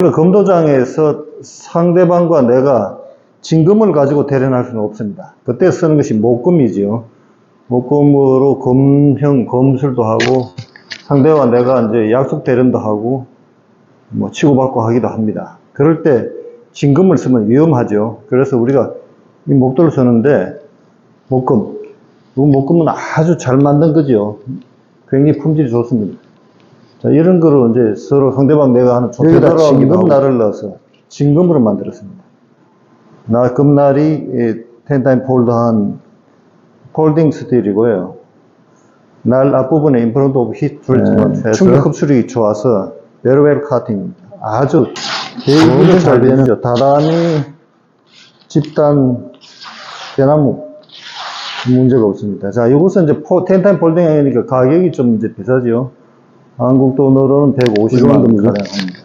검도장에서 상대방과 내가 진금을 가지고 대련할 수는 없습니다. 그때 쓰는 것이 목금이지요. 목금으로 검형, 검술도 하고 상대와 내가 이제 약속 대련도 하고 뭐 치고받고 하기도 합니다. 그럴 때 진금을 쓰면 위험하죠. 그래서 우리가 이 목도를 쓰는데 목금, 이 목금은 아주 잘 만든 거죠. 굉장히 품질이 좋습니다. 자, 이런 거로 이제 서로 상대방 내가 하는 여기다 조태도로 진금 금 날을 넣어서 진금으로 만들었습니다. 나 금날이 텐타임 폴드한 폴딩 스틸이고요. 날 앞부분에 인프런트 오브 히트를 네, 충격 흡수력이 좋아서 베르웰 카팅입니다. 아주 엄청 잘잘 되는. 다단히 집단 대나무 문제가 없습니다. 자, 이것은 이제 포, 텐타임 폴딩이니까 가격이 좀 이제 비싸죠. 한국 돈으로는 150만 원 정도입니까? 가량.